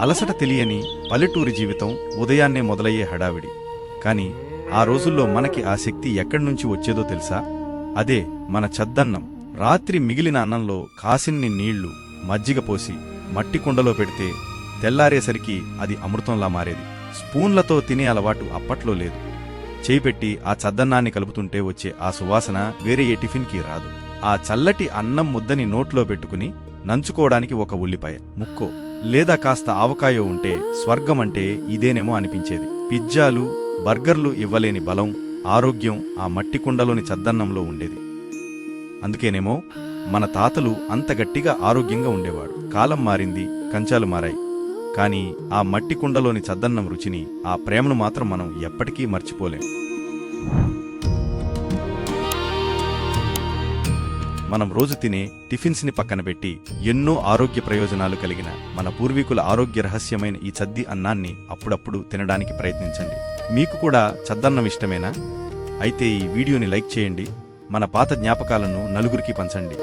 అలసట తెలియని పల్లెటూరి జీవితం ఉదయాన్నే మొదలయ్యే హడావిడి. కాని ఆ రోజుల్లో మనకి ఆ శక్తి ఎక్కడి నుంచి వచ్చేదో తెలుసా? అదే మన చద్దన్నం. రాత్రి మిగిలిన అన్నంలో కాసిన్ని నీళ్ళు మజ్జిగ పోసి మట్టి కుండలో పెడితే తెల్లారేసరికి అది అమృతంలా మారేది. స్పూన్లతో తినే అలవాటు అప్పట్లో లేదు. చేయిపెట్టి ఆ చద్దన్నాన్ని కలుపుతుంటే వచ్చే ఆ సువాసన వేరే ఏ టిఫిన్కి రాదు. ఆ చల్లటి అన్నం ముద్దని నోట్లో పెట్టుకుని నంచుకోవడానికి ఒక ఉల్లిపాయ ముక్కో లేదా కాస్త ఆవకాయో ఉంటే స్వర్గమంటే ఇదేనేమో అనిపించేది. పిజ్జాలు బర్గర్లు ఇవ్వలేని బలం ఆరోగ్యం ఆ మట్టి కుండలోని చద్దన్నంలో ఉండేది. అందుకేనేమో మన తాతలు అంత గట్టిగా ఆరోగ్యంగా ఉండేవాడు కాలం మారింది కంచాలు మారాయి. కానీ ఆ మట్టి కుండలోని చద్దన్నం రుచిని ఆ ప్రేమను మాత్రం మనం ఎప్పటికీ మర్చిపోలేం. మనం రోజు తినే టిఫిన్స్ని పక్కన పెట్టి ఎన్నో ఆరోగ్య ప్రయోజనాలు కలిగిన మన పూర్వీకుల ఆరోగ్య రహస్యమైన ఈ చద్ది అన్నాన్ని అప్పుడప్పుడు తినడానికి ప్రయత్నించండి. మీకు కూడా చద్దన్నం ఇష్టమేనా? అయితే ఈ వీడియోని లైక్ చేయండి మన పాత జ్ఞాపకాలను నలుగురికి పంచండి.